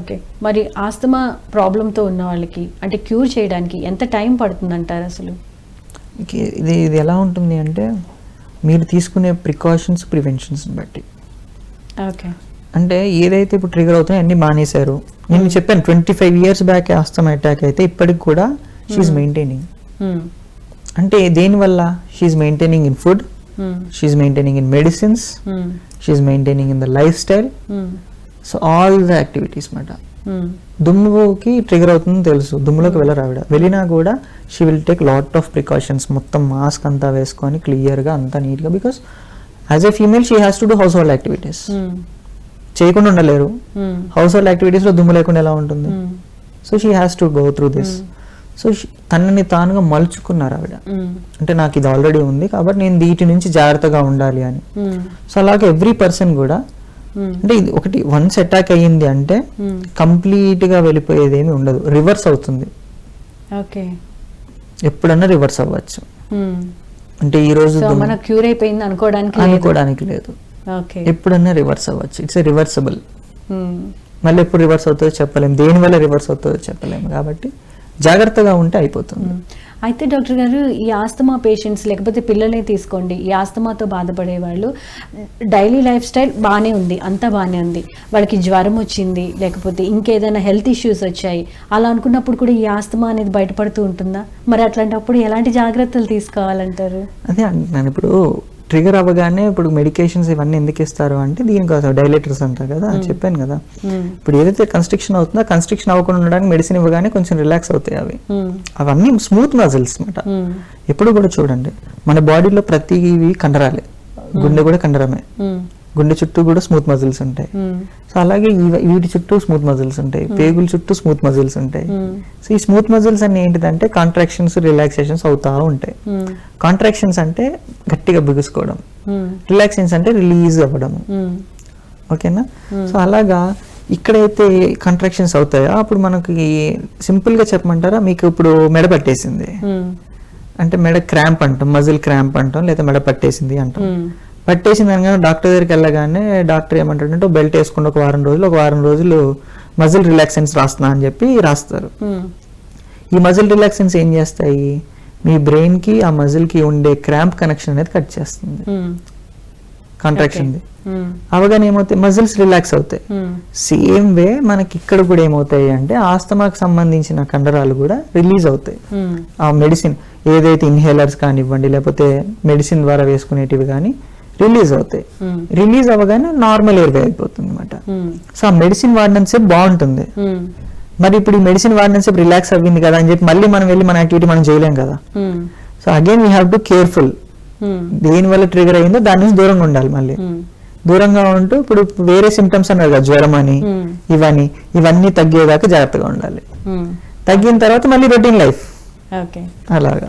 Okay. మరి asthma ప్రాబ్లంతో ఉన్న వాళ్ళకి అంటే క్యూర్ చేయడానికి ఎంత టైం పడుతుంది అంటారు అసలు ఇది ఇది ఎలా ఉంటుంది అంటే మీరు తీసుకునే ప్రికాషన్స్ ప్రివెన్షన్స్ బట్టి. ఓకే. అంటే ఏదైతే ఇప్పుడు ట్రిగర్ అవుతున్నాయో అన్ని మానేశారు. నేను చెప్పాను twenty five years back asthma attack అయితే ఇప్పటికి కూడా షీఈ్ మెయింటైనింగ్ మ్మ్. అంటే దేనివల్ల she's maintaining in food. She's maintaining in medicines. She's maintaining in the lifestyle. So all the activities మాట మ్మ్. దుమ్ముకి ట్రిగర్ అవుతుందని తెలుసు దుమ్ములోకి వెళ్ళరు ఆవిడ వెళ్ళినా కూడా she will take lot of precautions మొత్తం మాస్క్ అంతా వేసుకొని క్లియర్గా అంతా నీట్గా because as a female she has to do household activities. చేయకుండా ఉండలేరు. హౌస్ హోల్డ్ యాక్టివిటీస్లో దుమ్ము లేకుండా ఎలా ఉంటుంది. So she has to go through this so తనని తానుగా మలుచుకున్నారు ఆవిడ మ్మ్. అంటే నాకు ఇది ఆల్రెడీ ఉంది కాబట్టి నేను వీటి నుంచి జాగ్రత్తగా ఉండాలి అని. సో అలాగే ఎవ్రీ పర్సన్ కూడా. అంటే ఇది ఒకటి వన్స్ అటాక్ అయ్యింది అంటే మ్మ్. కంప్లీట్గా వెళ్ళిపోయేది ఏమి ఉండదు. రివర్స్ అవుతుంది. ఓకే. ఎప్పుడన్నా రివర్స్ అవ్వచ్చు. మ్మ్. అంటే ఈ రోజు మన క్యూర్ అయిపోయింది అనుకోవడానికి లేదు. అనుకోవడానికి లేదు. ఎప్పుడన్నా రివర్స్ అవ్వచ్చు. It's reversible hmm. మళ్ళీ ఎప్పుడు రివర్స్ అవుతుందో చెప్పలేము దేని వల్ల రివర్స్ అవుతుందో చెప్పలేము కాబట్టి జాగ్రత్తగా ఉంటే అయిపోతుంది. అయితే డాక్టర్ గారు ఈ ఆస్తమా పేషెంట్స్ లేకపోతే పిల్లలే తీసుకోండి. ఈ ఆస్తమాతో బాధపడే వాళ్ళు డైలీ లైఫ్ స్టైల్ బాగానే ఉంది అంతా బాగానే ఉంది. వాళ్ళకి జ్వరం వచ్చింది లేకపోతే ఇంకేదైనా హెల్త్ ఇష్యూస్ వచ్చాయి. అలా అనుకున్నప్పుడు కూడా ఈ ఆస్తమా అనేది బయటపడుతూ ఉంటుందా? మరి అట్లాంటప్పుడు ఎలాంటి జాగ్రత్తలు తీసుకోవాలంటారు? అదే అంటున్నాను. ఇప్పుడు ట్రిగర్ అవ్వగానే ఇప్పుడు మెడికేషన్స్ ఇవన్నీ ఎందుకు ఇస్తారు అంటే దీనికోసం డైలేటర్స్ అంటారు కదా చెప్పాను కదా. ఇప్పుడు ఏదైతే కన్స్ట్రక్షన్ అవుతుందో కన్స్ట్రక్షన్ అవ్వకుండా ఉండడానికి మెడిసిన్ ఇవ్వగానే కొంచెం రిలాక్స్ అవుతాయి అవి. అవన్నీ స్మూత్ మజిల్స్ అనమాట. ఎప్పుడు కూడా చూడండి మన బాడీలో ప్రతివి కండరాలే గుండె కూడా కండరమే. గుండె చుట్టూ కూడా స్మూత్ మజిల్స్ ఉంటాయి. సో అలాగే ఈ- వీటి చుట్టూ స్మూత్ మజిల్స్ ఉంటాయి పేగుల చుట్టూ స్మూత్ మజిల్స్ ఉంటాయి. సో ఈ స్మూత్ మజిల్స్ అన్ని ఏంటిదంటే కాంట్రాక్షన్స్ రిలాక్సేషన్స్ అవుతా ఉంటాయి. కాంట్రాక్షన్స్ అంటే గట్టిగా బిగుసుకోవడం. రిలాక్సేషన్స్ అంటే రిలీజ్ అవ్వడం. ఓకేనా సో అలాగా ఇక్కడైతే కాంట్రాక్షన్స్ అవుతాయో అప్పుడు మనకి సింపుల్గా చెప్పమంటారా మీకు ఇప్పుడు మెడ పట్టేసింది. అంటే మెడ క్రాంప్ అంటాం మజిల్ క్రాంప్ అంటాం లేదా మెడ పట్టేసింది అంటాం. పట్టేసింది అనగానే డాక్టర్ దగ్గరికి వెళ్ళగానే డాక్టర్ ఏమంటాడంటే బెల్ట్ వేసుకుని ఒక వారం రోజులు ఒక వారం రోజులు మజిల్ రిలాక్సెన్స్ రాస్తున్నా అని చెప్పి రాస్తారు. ఈ మజిల్ రిలాక్సెన్స్ ఏం చేస్తాయి మీ బ్రెయిన్కి ఆ మజిల్కి ఉండే క్రాంప్ కనెక్షన్ అనేది కట్ చేస్తుంది. కాంట్రాక్షన్. అవగానే ఏమవుతాయి మజిల్స్ రిలాక్స్ అవుతాయి. సేమ్ వే మనకి ఇక్కడ కూడా ఏమవుతాయి అంటే ఆస్తమాకు సంబంధించిన కండరాలు కూడా రిలీజ్ అవుతాయి. ఆ మెడిసిన్ ఏదైతే ఇన్హేలర్స్ కానివ్వండి లేకపోతే మెడిసిన్ ద్వారా వేసుకునేటివి కానీ రిలీజ్ అవుతాయి మ్మ్. రిలీజ్ అవ్వగానే నార్మల్ ఎయిర్వే అయిపోతుంది అనమాట మ్మ్. సో ఆ మెడిసిన్ వాడినంతసేపు బాగుంటుంది మ్మ్. మరి ఇప్పుడు ఈ మెడిసిన్ వాడినంతసేపు రిలాక్స్ అవ్వింది కదా అని చెప్పి మళ్ళీ మనం వెళ్ళి మన యాక్టివిటీ మనం చేయలేం కదా. So again we have to careful. దేని వల్ల ట్రిగర్ అయిందో దాని నుంచి దూరంగా ఉండాలి మళ్ళీ. దూరంగా ఉంటూ ఇప్పుడు వేరే సిమ్టమ్స్ అన్నారు కదా జ్వరం అని మ్మ్. ఇవన్నీ తగ్గేదాకా జాగ్రత్తగా ఉండాలి. తగ్గిన తర్వాత మళ్ళీ రొటీన్ లైఫ్ అలాగా